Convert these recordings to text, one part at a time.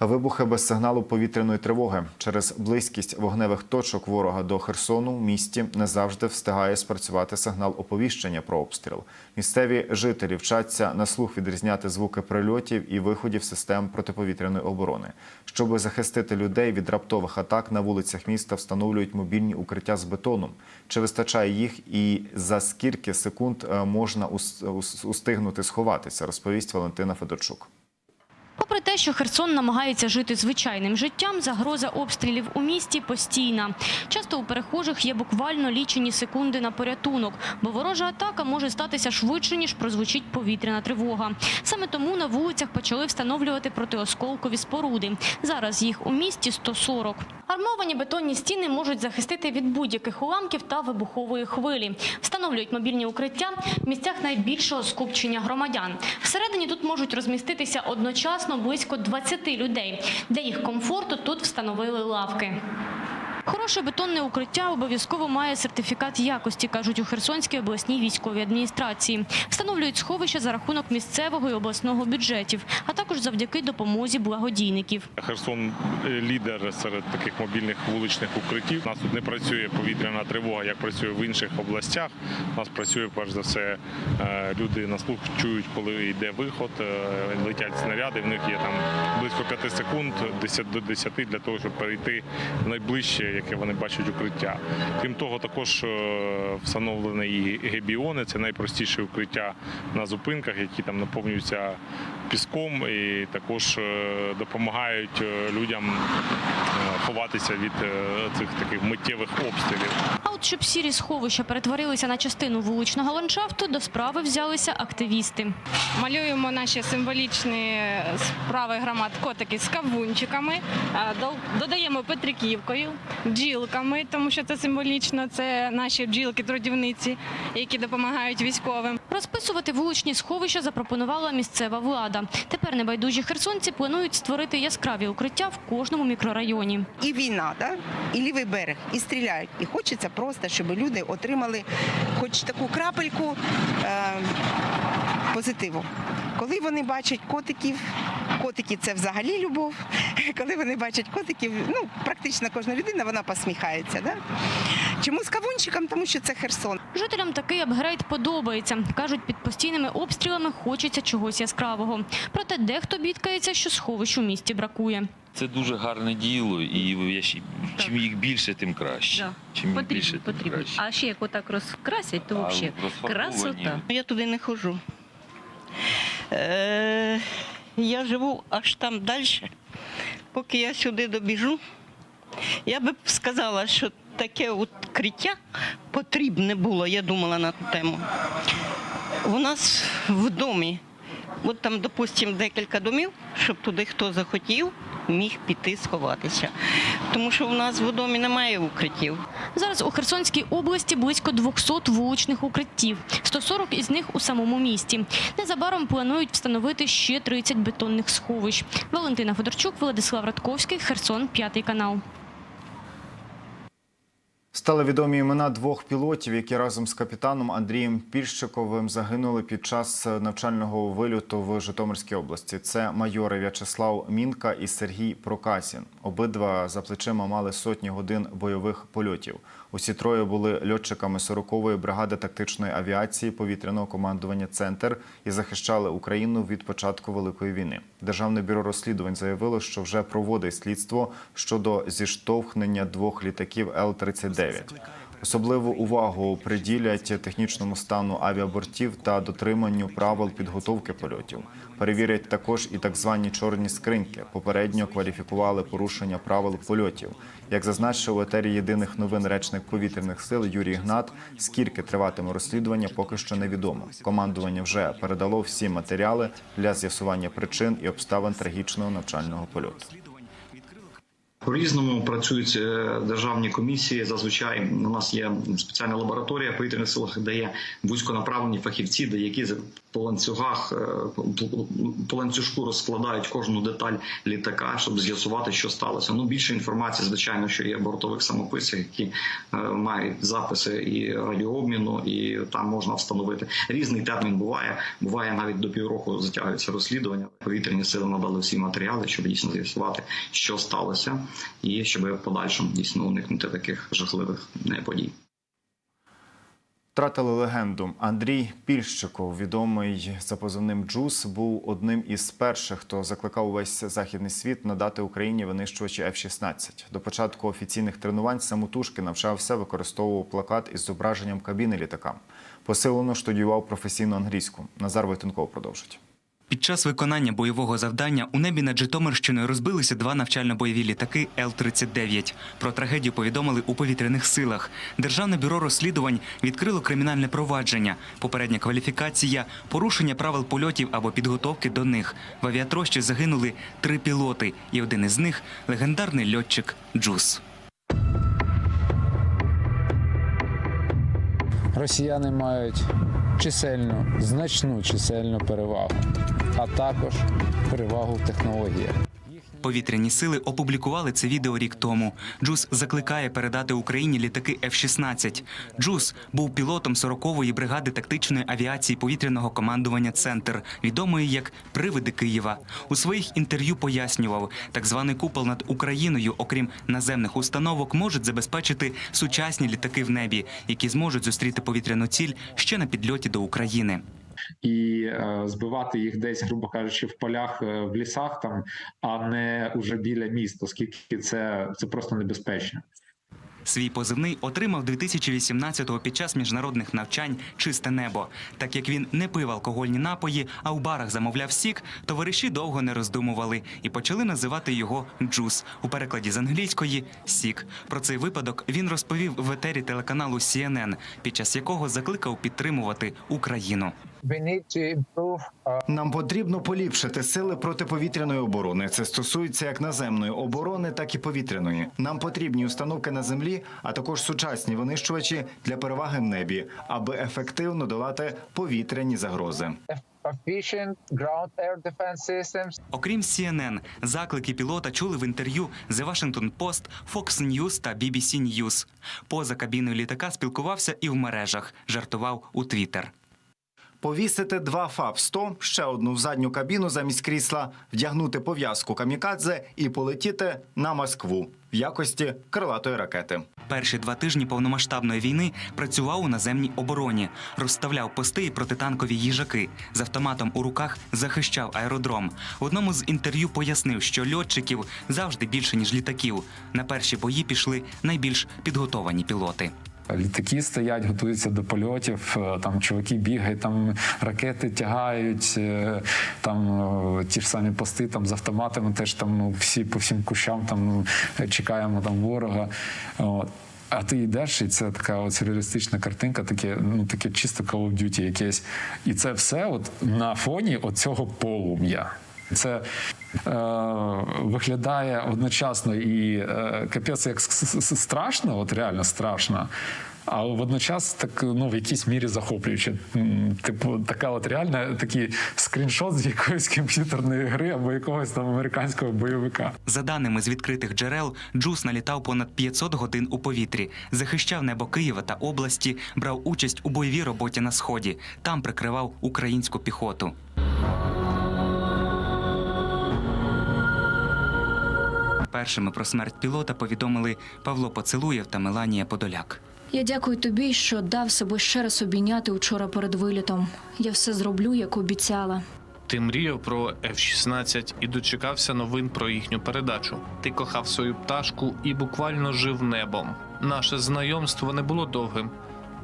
Вибухи без сигналу повітряної тривоги через близькість вогневих точок ворога до Херсону в місті не завжди встигає спрацювати сигнал оповіщення про обстріл. Місцеві жителі вчаться на слух відрізняти звуки прильотів і виходів систем протиповітряної оборони. Щоб захистити людей від раптових атак на вулицях міста, встановлюють мобільні укриття з бетоном. Чи вистачає їх і за скільки секунд е, можна ус- ус- устигнути сховатися, розповість Валентина Федорчук. Попри те, що Херсон намагається жити звичайним життям, загроза обстрілів у місті постійна. Часто у перехожих є буквально лічені секунди на порятунок, бо ворожа атака може статися швидше, ніж прозвучить повітряна тривога. Саме тому на вулицях почали встановлювати протиосколкові споруди. Зараз їх у місті 140. Армовані бетонні стіни можуть захистити від будь-яких уламків та вибухової хвилі. Встановлюють мобільні укриття в місцях найбільшого скупчення громадян. Всередині тут можуть розміститися одночасно близько 20 людей. Для їх комфорту тут встановили лавки. Хороше бетонне укриття обов'язково має сертифікат якості, кажуть у Херсонській обласній військовій адміністрації. Встановлюють сховища за рахунок місцевого і обласного бюджетів, а також завдяки допомозі благодійників. Херсон е, лідер серед таких мобільних вуличних укриттів. У нас тут не працює повітряна тривога, як працює в інших областях. У нас працює перш за все. е, Люди на слух чують, коли йде виход, е, летять снаряди. В них є там близько 5 секунд, 10 до 10 для того, щоб перейти в найближче, яке вони бачать укриття. Крім того, також е, встановлені і гебіони. Це найпростіше укриття на зупинках, які там наповнюються піском і також е, допомагають е, людям е, ховатися від цих таких миттєвих обстрілів. А от щоб сірі сховища перетворилися на частину вуличного ландшафту, до справи взялися активісти. Малюємо наші символічні справи громад котики з кавунчиками, додаємо петриківкою, бджілками, тому що це символічно. Це наші бджілки-трудівниці, які допомагають військовим. Розписувати вуличні сховища запропонувала місцева влада. Тепер небайдужі херсонці планують створити яскраві укриття в кожному мікрорайоні. і війна, да? і лівий берег, і стріляють. І хочеться просто, щоб люди отримали хоч таку крапельку е, позитиву. Коли вони бачать котиків, котики це взагалі любов. Коли вони бачать котиків, ну практично кожна людина вона посміхається. Да? Чому з кавунчиком? Тому що це Херсон. Жителям такий апгрейд подобається. Кажуть, під постійними обстрілами хочеться чогось яскравого. Проте дехто бідкається, що сховищ у місті бракує. Це дуже гарне діло, і я ще- чим їх більше, тим краще. Да. Чим їх більше, тим потрібно. краще. А ще як отак розкрасять, то взагалі красота. Я туди не ходжу. Е, я живу аж там далі. Поки я сюди добіжу, я би сказала, що таке укриття потрібне було, я думала на ту тему. У нас в домі, от там, допустимо, декілька домів, щоб туди хто захотів, міг піти сховатися. Тому що в нас в домі немає укриттів. Зараз у Херсонській області близько 200 вуличних укриттів. 140 із них у самому місті. Незабаром планують встановити ще 30 бетонних сховищ. Валентина Федорчук, Владислав Радковський, Херсон, п'ятий канал. Стали відомі імена двох пілотів, які разом з капітаном Андрієм Пільщиковим загинули під час навчального вильоту в Житомирській області. Це майори В'ячеслав Мінка і Сергій Прокасін. Обидва за плечима мали сотні годин бойових польотів. Усі троє були льотчиками 40-ї бригади тактичної авіації повітряного командування Центр і захищали Україну від початку великої війни. Державне бюро розслідувань заявило, що вже проводить слідство щодо зіштовхнення двох літаків Л-39. Особливу увагу приділять технічному стану авіабортів та дотриманню правил підготовки польотів. Перевірять також і так звані чорні скриньки. Попередньо кваліфікували порушення правил польотів. Як зазначив у етері єдиних новин речник повітряних сил Юрій Гнат, скільки триватиме розслідування, поки що невідомо. Командування вже передало всі матеріали для з'ясування причин і обставин трагічного навчального польоту. По різному працюють е, державні комісії. Зазвичай у нас є спеціальна лабораторія повітряних силах, де є вузьконаправлені фахівці, де які по ланцюгах е, по- ланцюжку розкладають кожну деталь літака, щоб з'ясувати, що сталося. Ну більше інформації, звичайно, що є бортових самописах, які е, мають записи і радіообміну, і там можна встановити різний термін. Буває, буває навіть до півроку затягується розслідування. Повітряні сили надали всі матеріали, щоб дійсно з'ясувати, що сталося, і щоб в подальшому дійсно уникнути таких жахливих подій. Втратили легенду. Андрій Пільщиков, відомий за позивним Джус, був одним із перших, хто закликав увесь західний світ надати Україні винищувачі F-16. До початку офіційних тренувань самотужки навчався, використовував плакат із зображенням кабіни літака. Посилено штудіював професійну англійську. Назар Войтенков продовжить. Під час виконання бойового завдання у небі над Житомирщиною розбилися два навчально-бойові літаки Л-39. Про трагедію повідомили у повітряних силах. Державне бюро розслідувань відкрило кримінальне провадження, попередня кваліфікація, порушення правил польотів або підготовки до них. В авіатрощі загинули три пілоти, і один із них легендарний льотчик Джус. Росіяни мають чисельну, значну чисельну перевагу, а також перевагу в технологіях. Повітряні сили опублікували це відео рік тому. Джус закликає передати Україні літаки F-16. Джус був пілотом 40-ї бригади тактичної авіації повітряного командування Центр, відомої як Привиди Києва. У своїх інтерв'ю пояснював, так званий купол над Україною, окрім наземних установок, можуть забезпечити сучасні літаки в небі, які зможуть зустріти повітряну ціль ще на підльоті до України. І е, збивати їх десь, грубо кажучи, в полях, е, в лісах там, а не уже біля міст, оскільки це, це просто небезпечно. Свій позивний отримав 2018-го під час міжнародних навчань Чисте небо. Так як він не пив алкогольні напої, а у барах замовляв сік, товариші довго не роздумували і почали називати його Джус у перекладі з англійської Сік. Про цей випадок він розповів в етері телеканалу CNN, під час якого закликав підтримувати Україну. Нам потрібно поліпшити сили протиповітряної оборони. Це стосується як наземної оборони, так і повітряної. Нам потрібні установки на землі, а також сучасні винищувачі для переваги в небі, аби ефективно долати повітряні загрози. Окрім CNN, заклики пілота чули в інтерв'ю The Washington Post, Fox News та BBC News. Поза кабіною літака спілкувався і в мережах, жартував у Твіттер. Повісити два ФАП-100, ще одну в задню кабіну замість крісла, вдягнути пов'язку камікадзе і полетіти на Москву в якості крилатої ракети. Перші два тижні повномасштабної війни працював у наземній обороні, розставляв пости і протитанкові їжаки. З автоматом у руках захищав аеродром. В одному з інтерв'ю пояснив, що льотчиків завжди більше ніж літаків. На перші бої пішли найбільш підготовані пілоти. Літаки стоять, готуються до польотів. е, Там чуваки бігають, там ракети тягають, е, там е, ті ж самі пости там з автоматами. Теж там ну, всі по всім кущам там е, чекаємо там ворога. От. А ти йдеш, і це така от сюрреалістична картинка, таке, ну таке чисто Call of Duty якесь. І це все от на фоні оцього полум'я. Це виглядає одночасно і е, капець як страшно, от реально страшно. А водночас так ну в якійсь мірі захоплююче. Типу, така от реальна такий скріншот з якоїсь комп'ютерної гри або якогось там американського бойовика. За даними з відкритих джерел, Джус налітав понад 500 годин у повітрі, захищав небо Києва та області, брав участь у бойовій роботі на сході. Там прикривав українську піхоту. Першими про смерть пілота повідомили Павло Поцелуєв та Меланія Подоляк. Я дякую тобі, що дав себе ще раз обійняти учора перед вилітом. Я все зроблю, як обіцяла. Ти мріяв про F-16 і дочекався новин про їхню передачу. Ти кохав свою пташку і буквально жив небом. Наше знайомство не було довгим.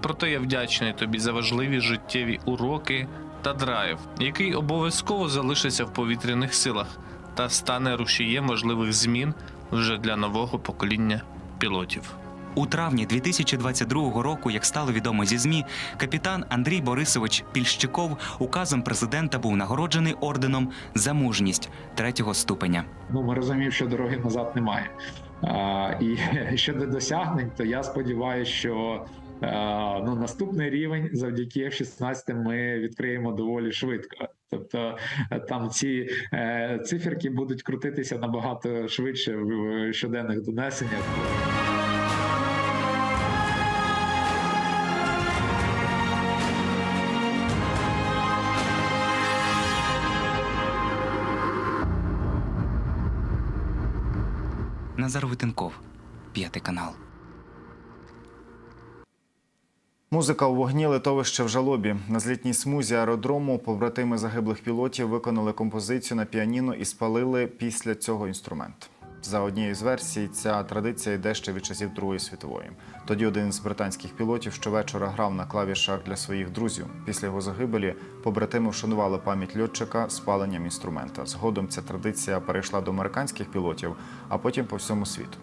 Проте я вдячний тобі за важливі життєві уроки та драйв, який обов'язково залишиться в повітряних силах та стане рушієм важливих змін вже для нового покоління пілотів. У травні 2022 року, як стало відомо зі ЗМІ, капітан Андрій Борисович Пільщиков указом президента був нагороджений орденом за мужність третього ступеня. Ну ми розуміємо, що дороги назад немає. А, і щодо досягнень, то я сподіваюся, що е, ну, наступний рівень завдяки F-16 ми відкриємо доволі швидко. Тобто е, там ці е, циферки будуть крутитися набагато швидше в щоденних донесеннях. Назар Витенков, п'ятий канал. Музика у вогні литовище в жалобі. На злітній смузі аеродрому побратими загиблих пілотів виконали композицію на піаніно і спалили після цього інструмент. За однією з версій, ця традиція йде ще від часів Другої світової. Тоді один з британських пілотів щовечора грав на клавішах для своїх друзів. Після його загибелі побратими вшанували пам'ять льотчика спаленням інструмента. Згодом ця традиція перейшла до американських пілотів, а потім по всьому світу.